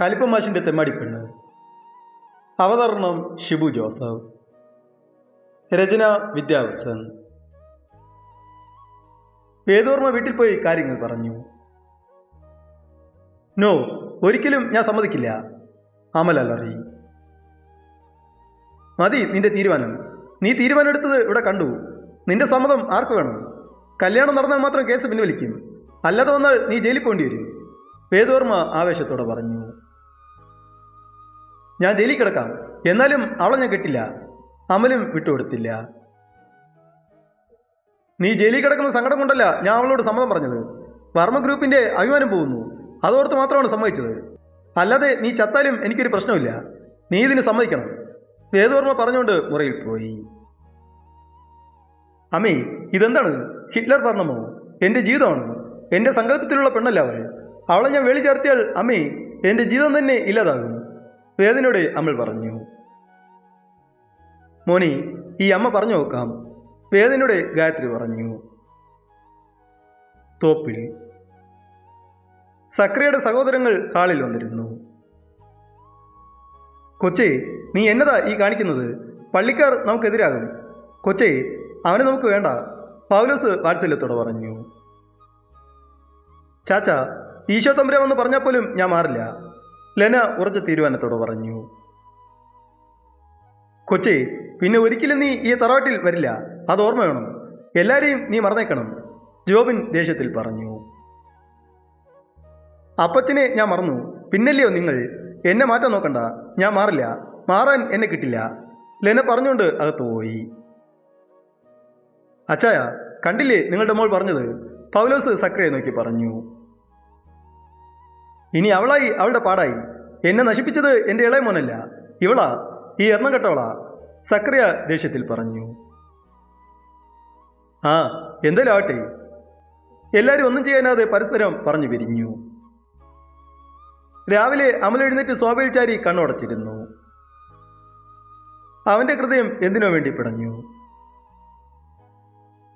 കലിപ്പമാഷിന്റെ തെമ്മാടിപ്പെണ്ണ് അവതരണം ഷിബു ജോസഫ്. രചന വിദ്യാവസൻ. വേദോർമ്മ വീട്ടിൽ പോയി കാര്യങ്ങൾ പറഞ്ഞു. നോ ഒരിക്കലും ഞാൻ സമ്മതിക്കില്ല. അമൽ അലറി. മതി നിന്റെ തീരുമാനം. നീ തീരുമാനം എടുത്തത് ഇവിടെ കണ്ടു. നിന്റെ സമ്മതം ആർക്ക് വേണം? കല്യാണം നടന്നാൽ മാത്രം കേസ് പിൻവലിക്കും. അല്ലാതെ വന്നാൽ നീ ജയിലിൽ പോകേണ്ടി വരും. വേദോർമ്മ ആവേശത്തോടെ പറഞ്ഞു. ഞാൻ ജയിലിൽ കിടക്കാം. എന്നാലും അവളെ ഞാൻ കെട്ടില്ല. അമലും വിട്ടുകൊടുത്തില്ല. നീ ജയിലിൽ കിടക്കുന്ന സങ്കടം കൊണ്ടല്ല ഞാൻ അവളോട് സമ്മതം പറഞ്ഞത്. വർമ്മ ഗ്രൂപ്പിന്റെ അഭിമാനം പോകുന്നു. അതോർത്ത് മാത്രമാണ് സമ്മതിച്ചത്. അല്ലാതെ നീ ചത്താലും എനിക്കൊരു പ്രശ്നമില്ല. നീ ഇതിന് സമ്മതിക്കണം. വേദവർമ്മ പറഞ്ഞുകൊണ്ട് മുറിയിൽ പോയി. അമ്മേ ഇതെന്താണ്? ഹിറ്റ്ലർ പറഞ്ഞമോ എന്റെ ജീവിതമാണ്. എന്റെ സങ്കല്പത്തിലുള്ള പെണ്ണല്ല അവൾ. അവളെ ഞാൻ വേളി ചേർത്തിയാൽ അമ്മേ എന്റെ ജീവിതം തന്നെ ഇല്ലാതാകും. വേദനയോടെ അമ്മൾ പറഞ്ഞു. മോനി ഈ അമ്മ പറഞ്ഞു നോക്കാം. വേദനയുടെ ഗായത്രി പറഞ്ഞു. തോപ്പിൽ. സക്രിയയുടെ സഹോദരങ്ങൾ ഹാളിൽ വന്നിരുന്നു. കൊച്ചേ നീ എന്നതാ ഈ കാണിക്കുന്നത്? പള്ളിക്കാർ നമുക്കെതിരാകും. കൊച്ചേ അവനെ നമുക്ക് വേണ്ട. പൗലോസ് വാത്സല്യത്തോടെ പറഞ്ഞു. ചാച്ച ഈശോ തമ്പുരാമെന്ന് പറഞ്ഞാൽ പോലും ഞാൻ മാറില്ല. ലെന ഉറച്ച തീരുമാനത്തോട് പറഞ്ഞു. കൊച്ചെ പിന്നെ ഒരിക്കലും നീ ഈ തറവാട്ടിൽ വരില്ല. അത് ഓർമ്മ വേണം. എല്ലാരെയും നീ മറന്നേക്കണം ജോബിൻ ദേഷ്യത്തിൽ പറഞ്ഞു. അപ്പച്ചനെ ഞാൻ മറന്നു. പിന്നല്ലയോ നിങ്ങൾ? എന്നെ മാറ്റാൻ നോക്കണ്ട. ഞാൻ മാറില്ല. മാറാൻ എന്നെ കിട്ടില്ല. ലെന പറഞ്ഞുകൊണ്ട് അകത്ത് പോയി. അച്ചായ കണ്ടില്ലേ നിങ്ങളുടെ മോൾ പറഞ്ഞത്? പൗലോസ് സക്രയെ നോക്കി പറഞ്ഞു. ഇനി അവളായി അവളുടെ പാടായി. എന്നെ നശിപ്പിച്ചത് എന്റെ ഇളയ മോനല്ല. ഇവളാ ഈ എണ്ണം കെട്ടവളാ. സക്രിയ ദേഷ്യത്തിൽ പറഞ്ഞു. ആ എന്തേലും ആവട്ടെ. എല്ലാവരും ഒന്നും ചെയ്യാനാതെ പരസ്പരം പറഞ്ഞു പിരിഞ്ഞു രാവിലെ അമൽ എഴുന്നേറ്റ് സ്വാഭയിൽ ചാരി കണ്ണുടച്ചിരുന്നു. അവന്റെ ഹൃദയം എന്തിനോ വേണ്ടി പിടഞ്ഞു?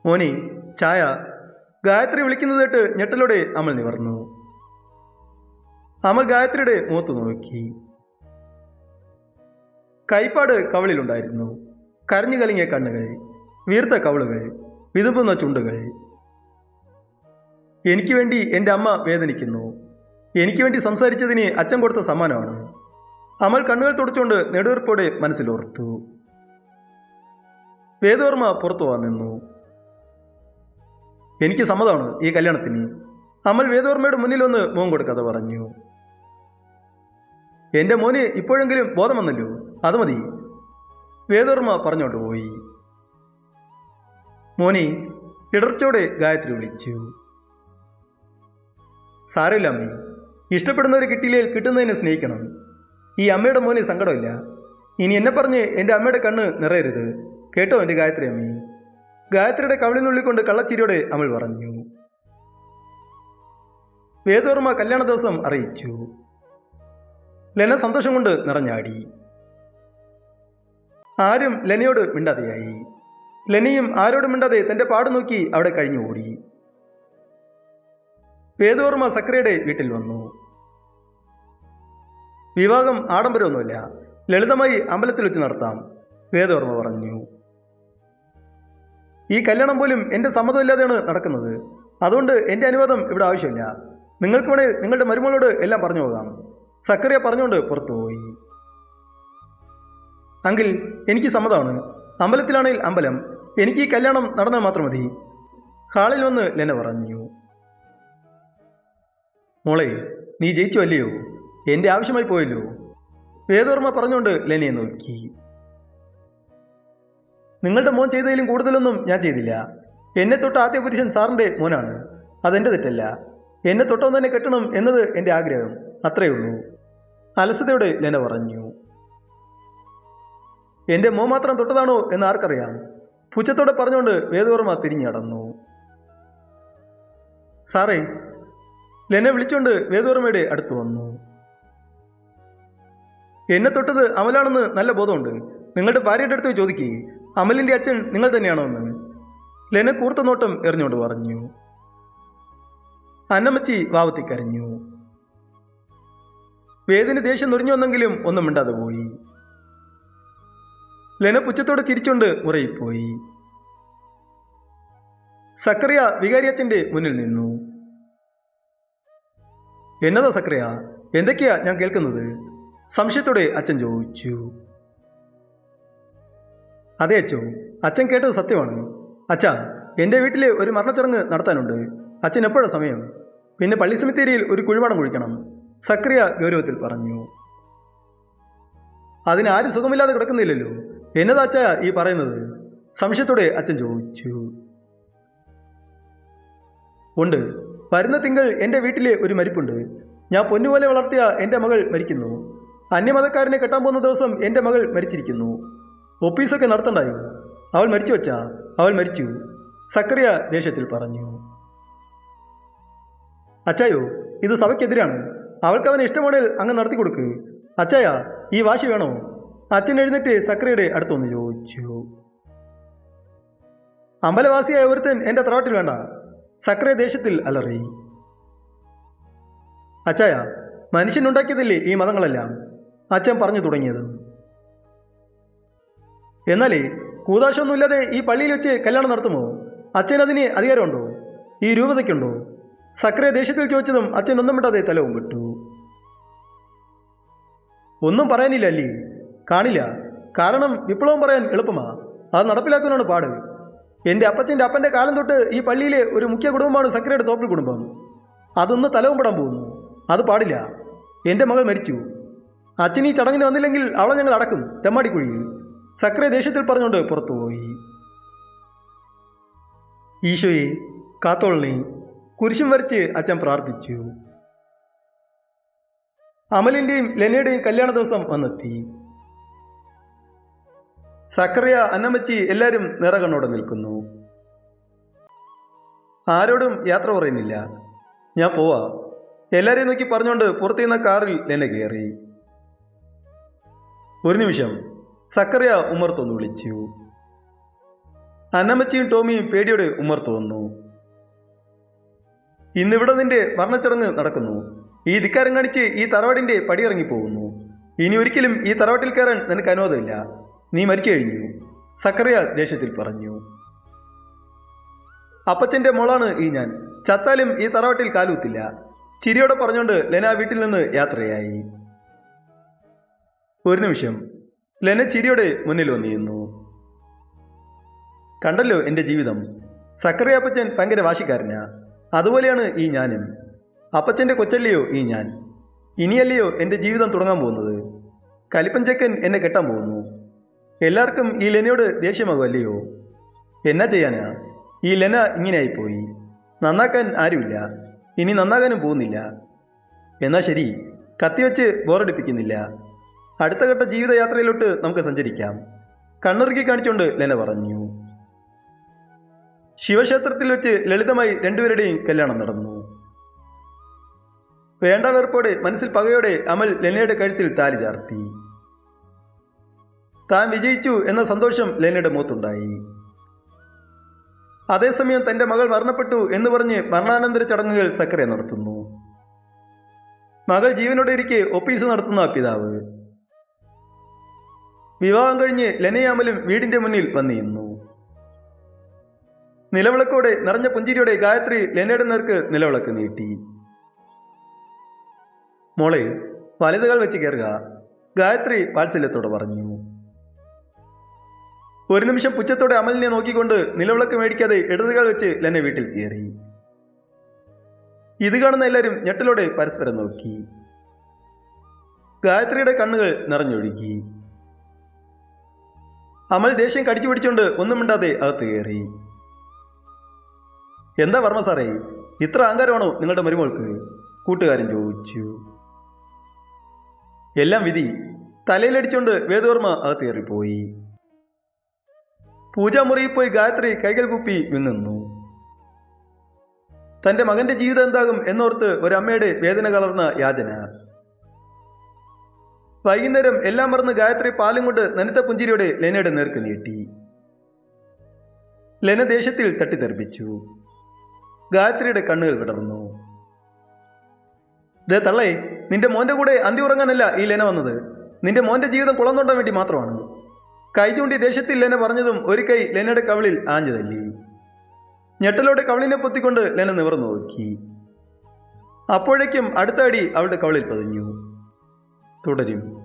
മോനി ചായ. ഗായത്രി വിളിക്കുന്നത് കേട്ട് ഞെട്ടലോടെ അമൽ നിവർന്നു. അമൽ ഗായത്രിയുടെ മുഖത്ത് നോക്കി. കൈപ്പാട് കവളിലുണ്ടായിരുന്നു. കരഞ്ഞു കലങ്ങിയ കണ്ണുകൾ വീർത്ത കവളുകൾ വിതുമ്പുന്ന ചുണ്ടുകൾ. എനിക്ക് വേണ്ടി എന്റെ അമ്മ വേദനിക്കുന്നു. എനിക്ക് വേണ്ടി സംസാരിച്ചതിന് അച്ഛൻ കൊടുത്ത സമ്മാനമാണ്. അമൽ കണ്ണുകൾ തുടച്ചുകൊണ്ട് നെടുവീർപ്പോടെ മനസ്സിലോർത്തു. വേദവർമ്മ പുറത്തു നിന്നു. എനിക്ക് സമ്മതമാണ് ഈ കല്യാണത്തിന്. അമൽ വേദവർമ്മയുടെ മുന്നിൽ വന്ന് മോൻ കൊടുക്കാതെ പറഞ്ഞു. എന്റെ മോന് ഇപ്പോഴെങ്കിലും ബോധം വന്നല്ലോ. അത് മതി. വേദവർമ്മ പറഞ്ഞോട്ട് പോയി. മോനെ ഇടർച്ചോടെ ഗായത്രി വിളിച്ചു. സാരമില്ല അമ്മേ. ഇഷ്ടപ്പെടുന്നവരെ കിട്ടിയില്ലെങ്കിൽ കിട്ടുന്നതിനെ സ്നേഹിക്കണം. ഈ അമ്മയുടെ മോനെ സങ്കടമില്ല. ഇനി എന്നെ പറഞ്ഞ് എന്റെ അമ്മയുടെ കണ്ണ് നിറയരുത്. കേട്ടോ എന്റെ ഗായത്രി അമ്മേ. ഗായത്രിയുടെ കവിളിനുള്ളിക്കൊണ്ട് കള്ളച്ചിരിയോടെ അമ്മൾ പറഞ്ഞു. വേദവർമ്മ കല്യാണ ദിവസം അറിയിച്ചു. ലെന സന്തോഷം കൊണ്ട് നിറഞ്ഞാടി. ആരും ലെനയോട് മിണ്ടാതെയായി. ലെനയും ആരോടും മിണ്ടാതെ തന്റെ പാട് നോക്കി അവിടെ കഴിഞ്ഞു ഓടി. വേദവർമ്മ സക്രയുടെ വീട്ടിൽ വന്നു. വിവാഹം ആഡംബരമൊന്നുമില്ല. ലളിതമായി അമ്പലത്തിൽ വെച്ച് നടത്താം വേദവർമ്മ പറഞ്ഞു. ഈ കല്യാണം പോലും എന്റെ സമ്മതമില്ലാതെയാണ് നടക്കുന്നത്. അതുകൊണ്ട് എന്റെ അനുവാദം ഇവിടെ ആവശ്യമില്ല. നിങ്ങൾക്ക് വേണേൽ നിങ്ങളുടെ മരുമകളോട് എല്ലാം പറഞ്ഞു പോകാം. സക്കറിയ പറഞ്ഞുകൊണ്ട് പുറത്തുപോയി. അങ്കിൾ എനിക്ക് സമ്മതമാണ്. അമ്പലത്തിലാണെങ്കിൽ അമ്പലം. എനിക്ക് ഈ കല്യാണം നടന്നാൽ മാത്രം മതി. ഹാളിൽ വന്ന് ലെന പറഞ്ഞു. മോളെ നീ ജയിച്ചു അല്ലയോ? എന്റെ ആവശ്യമായി പോയല്ലോ. വേദവർമ്മ പറഞ്ഞുകൊണ്ട് ലെനയെ നോക്കി. നിങ്ങളുടെ മോൻ ചെയ്തതിലും കൂടുതലൊന്നും ഞാൻ ചെയ്തില്ല. എന്നെ തൊട്ട ആദ്യ പുരുഷൻ സാറിന്റെ മോനാണ്. അതെന്റെ തെറ്റല്ല. എന്നെ തൊട്ടൊന്നു തന്നെ കെട്ടണം എന്നത് എന്റെ ആഗ്രഹം. അത്രയേ ഉള്ളൂ. അലസതയോടെ ലെന പറഞ്ഞു എന്റെ മോ മാത്രം തൊട്ടതാണോ എന്ന് ആർക്കറിയാം. പുച്ഛത്തോടെ പറഞ്ഞുകൊണ്ട് വേദവർമ്മ തിരിഞ്ഞടന്നു. സാറേ ലെന വിളിച്ചുകൊണ്ട് വേദവർമ്മയുടെ അടുത്ത് വന്നു. എന്നെ തൊട്ടത് അമലാണെന്ന് നല്ല ബോധമുണ്ട്. നിങ്ങളുടെ ഭാര്യയുടെ അടുത്ത് ചോദിക്കേ. അമലിന്റെ അച്ഛൻ നിങ്ങൾ തന്നെയാണോ എന്ന്. ലെന കൂർത്ത നോട്ടം എറിഞ്ഞുകൊണ്ട് പറഞ്ഞു. അന്നമ്മച്ചി വാവത്തിക്കരഞ്ഞു വേദിന് ദേഷ്യം നുറിഞ്ഞു വന്നെങ്കിലും ഒന്നും മിണ്ടാതെ പോയി. ലെന പുച്ഛത്തോടെ ചിരിച്ചുകൊണ്ട് ഉറയിപ്പോയി. സക്രിയ വികാരിയച്ഛന്റെ മുന്നിൽ നിന്നു. എന്നതാ സക്രിയ? എന്തൊക്കെയാ ഞാൻ കേൾക്കുന്നത്? സംശയത്തോടെ അച്ഛൻ ചോദിച്ചു. അതെ അച്ഛോ അച്ഛൻ കേട്ടത് സത്യമാണ്. അച്ഛാ എന്റെ വീട്ടിൽ ഒരു മരണച്ചടങ്ങ് നടത്താനുണ്ട്. അച്ഛൻ എപ്പോഴാണ് സമയം? പിന്നെ പള്ളി സെമിത്തേരിയിൽ ഒരു കുഴിപാടം കുഴിക്കണം. സക്രിയ ഗൗരവത്തിൽ പറഞ്ഞു. അതിനാരും സുഖമില്ലാതെ കിടക്കുന്നില്ലല്ലോ. എന്നതാ അച്ഛ ഈ പറയുന്നത്? സംശയത്തോടെ അച്ഛൻ ചോദിച്ചു. ഉണ്ട്. വരുന്ന തിങ്കൾ എന്റെ വീട്ടിലെ ഒരു മരിപ്പുണ്ട്. ഞാൻ പൊന്നുപോലെ വളർത്തിയ എന്റെ മകൾ മരിക്കുന്നു. അന്യമതക്കാരനെ കെട്ടാൻ പോകുന്ന ദിവസം എന്റെ മകൾ മരിച്ചിരിക്കുന്നു. ഒപ്പീസൊക്കെ നടത്തണ്ടായോ? അവൾ മരിച്ചു വച്ചാ അവൾ മരിച്ചു. സക്രിയ ദേഷ്യത്തിൽ പറഞ്ഞു. അച്ചായോ ഇത് സഭയ്ക്കെതിരാണ്. അവൾക്ക് അവന് ഇഷ്ടമാണെങ്കിൽ അങ്ങ് നടത്തി കൊടുക്ക്. അച്ചായ ഈ വാശി വേണോ? അച്ഛൻ എഴുന്നേറ്റ് സക്രയുടെ അടുത്തൊന്ന് ചോദിച്ചു. അമ്പലവാസിയായ ഒരുത്തൻ എന്റെ തറവാട്ടിൽ വേണ്ട. സക്രയ ദേശത്തിൽ അലറി. അച്ചായ മനുഷ്യനുണ്ടാക്കിയതല്ലേ ഈ മതങ്ങളെല്ലാം? അച്ഛൻ പറഞ്ഞു തുടങ്ങിയത്. എന്നാലേ കൂതാശമൊന്നുമില്ലാതെ ഈ പള്ളിയിൽ വെച്ച് കല്യാണം നടത്തുമോ? അച്ഛൻ അതിന് അധികാരമുണ്ടോ? ഈ രൂപതയ്ക്കുണ്ടോ? സക്രിയ ദേശത്തിൽ ചോദിച്ചതും അച്ഛൻ ഒന്നും വിട്ടാതെ തലവും വിട്ടു. ഒന്നും പറയാനില്ല അല്ലേ. കാണില്ല. കാരണം വിപ്ലവം പറയാൻ എളുപ്പമാ. അത് നടപ്പിലാക്കാനാണ് പാട്. എന്റെ അപ്പച്ചന്റെ അപ്പന്റെ കാലം തൊട്ട് ഈ പള്ളിയിലെ ഒരു മുഖ്യ കുടുംബമാണ് സക്കരയുടെ തോപ്പിൽ കുടുംബം. അതൊന്ന് തലവും പെടാൻ പോകുന്നു. അത് പാടില്ല. എന്റെ മകൾ മരിച്ചു. അച്ഛൻ ഈ ചടങ്ങിന് വന്നില്ലെങ്കിൽ അവളെ ഞങ്ങൾ അടക്കും. തെമ്മാടിക്കുഴിയിൽ സക്രിയ ദേഷ്യത്തിൽ പറഞ്ഞുകൊണ്ട് പുറത്തുപോയി. ഈശോയെ കാത്തോളിനെ കുരിശും വരച്ച് അച്ഛൻ പ്രാർത്ഥിച്ചു. അമലിന്റെയും ലെനയുടെയും കല്യാണ ദിവസം വന്നെത്തി. സക്കറിയ അന്നമ്മച്ചി എല്ലാവരും നിറകണ്ണോടെ നിൽക്കുന്നു. ആരോടും യാത്ര പറയുന്നില്ല. ഞാൻ പോവാ. എല്ലാവരെയും നോക്കി പറഞ്ഞുകൊണ്ട് പുറത്തുനിന്ന കാറിൽ ലെന കയറി. ഒരു നിമിഷം സക്കറിയ ഉമ്മർത്തൊന്ന് വിളിച്ചു. അന്നമ്മച്ചിയും ടോമിയും പേടിയോടെ ഉമ്മർത്തു വന്നു ഇന്നിവിടെ നിന്റെ മരണച്ചടങ്ങ് നടക്കുന്നു. ഈ ധിക്കാരം കാണിച്ച് ഈ തറവാടിന്റെ പടിയിറങ്ങിപ്പോകുന്നു. ഇനി ഒരിക്കലും ഈ തറവാട്ടിൽ കയറാൻ നിനക്ക് അനുവാദമില്ല. നീ മരിച്ചു കഴിഞ്ഞു. സക്കറിയ ദേശത്തിൽ പറഞ്ഞു. അപ്പച്ചന്റെ മോളാണ് ഈ ഞാൻ. ചത്താലും ഈ തറവാട്ടിൽ കാലൂത്തില്ല. ചിരിയോടെ പറഞ്ഞുകൊണ്ട് ലെന വീട്ടിൽ നിന്ന് യാത്രയായി. ഒരു നിമിഷം. ലെന ചിരിയോടെ മുന്നിൽ വന്നിരുന്നു. കണ്ടല്ലോ എന്റെ ജീവിതം. സക്കറിയ അപ്പച്ചൻ ഭയങ്കര വാശിക്കാരനാ. അതുപോലെയാണ് ഈ ഞാനും. അപ്പച്ചന്റെ കൊച്ചല്ലയോ ഈ ഞാൻ? ഇനിയല്ലയോ എന്റെ ജീവിതം തുടങ്ങാൻ പോകുന്നത്? കലിപ്പൻ ചെക്കൻ എന്നെ കെട്ടാൻ പോകുന്നു. എല്ലാവർക്കും ഈ ലെനയോട് ദേഷ്യമാകുമല്ലയോ എന്നാ ചെയ്യാനാ? ഈ ലെന ഇങ്ങനെയായിപ്പോയി. നന്നാക്കാൻ ആരുമില്ല. ഇനി നന്നാകാനും പോകുന്നില്ല. എന്നാ ശരി. കത്തിവെച്ച് ബോറടിപ്പിക്കുന്നില്ല. അടുത്ത ഘട്ട ജീവിതയാത്രയിലോട്ട് നമുക്ക് സഞ്ചരിക്കാം. കണ്ണുറുക്കി കാണിച്ചുകൊണ്ട് ലെന പറഞ്ഞു. ശിവക്ഷേത്രത്തിൽ വെച്ച് ലളിതമായി രണ്ടുപേരുടെയും കല്യാണം നടന്നു. വേണ്ട വെറുപ്പോടെ മനസ്സിൽ പകയോടെ അമൽ ലെനയുടെ കഴുത്തിൽ താലി ചാർത്തി. താൻ വിജയിച്ചു എന്ന സന്തോഷം ലെനയുടെ മുഖത്തുണ്ടായി. അതേസമയം തന്റെ മകൾ മരണപ്പെട്ടു എന്ന് പറഞ്ഞ് മരണാനന്തര ചടങ്ങുകൾ സക്കരെ നടത്തുന്നു. മകൾ ജീവനോടെ ഇരിക്കെ ഒപ്പീസ് നടത്തുന്ന പിതാവ്. വിവാഹം കഴിഞ്ഞ് ലെനയാമലും വീടിന്റെ മുന്നിൽ വന്നിരുന്നു നിലവിളക്കോടെ നിറഞ്ഞ പുഞ്ചിരിയോടെ ഗായത്രി ലെനയുടെ നേർക്ക് നിലവിളക്ക് നീട്ടി. മോളെ വലുതുകൾ വെച്ച് കയറുക ഗായത്രി വാത്സല്യത്തോടെ പറഞ്ഞു. ഒരു നിമിഷം പുച്ഛത്തോടെ അമലിനെ നോക്കിക്കൊണ്ട് നിലവിളക്ക് മേടിക്കാതെ ഇടതുകൾ വെച്ച് ലെന്നെ വീട്ടിൽ കയറി. ഇത് കാണുന്ന എല്ലാവരും ഞെട്ടലോടെ പരസ്പരം നോക്കി. ഗായത്രിയുടെ കണ്ണുകൾ നിറഞ്ഞൊഴുകി. അമൽ ദേഷ്യം കടിച്ചു പിടിച്ചുകൊണ്ട് ഒന്നും മിണ്ടാതെ അകത്ത് കയറി. എന്താ വർമ്മ സാറേ ഇത്ര അഹങ്കാരമാണോ നിങ്ങളുടെ മരുമോൾക്ക്? കൂട്ടുകാരൻ ചോദിച്ചു. എല്ലാം വിധി തലയിലടിച്ചുകൊണ്ട് വേദവർമ്മ അകത്ത് കയറിപ്പോയി. പൂജാമുറിയിൽ പോയി ഗായത്രി കൈകൾ കുപ്പി വിങ്ങുന്നു തന്റെ മകന്റെ ജീവിതം എന്താകും എന്നോർത്ത് ഒരമ്മയുടെ വേദന കലർന്ന യാചന. വൈകുന്നേരം എല്ലാം മറന്ന് ഗായത്രി പാലും കൊണ്ട് നനുത്ത പുഞ്ചിരിയോടെ ലെനയുടെ നേർക്ക് നീട്ടി. ലെന ദേഷ്യത്തിൽ തട്ടിത്തെറിപ്പിച്ചു. ഗായത്രിയുടെ കണ്ണുകൾ വിടർന്നു. ദേ തള്ളേ നിന്റെ മോന്റെ കൂടെ അന്തി ഉറങ്ങാനല്ല ഈ ലേന വന്നത്. നിന്റെ മോന്റെ ജീവിതം കുളം വേണ്ടി മാത്രമാണ്. കൈ ചൂണ്ടി ദേഷ്യത്തിൽ ലേന പറഞ്ഞതും ഒരു കൈ ലേനയുടെ കവിളിൽ ആഞ്ഞു തല്ലി ഞെട്ടലോടെ കവിളിനെ പൊത്തിക്കൊണ്ട് ലേന നിവർന്നു നോക്കി. അപ്പോഴേക്കും അടുത്ത അടി അവളുടെ കവിളിൽ പതിഞ്ഞു. തുടരും.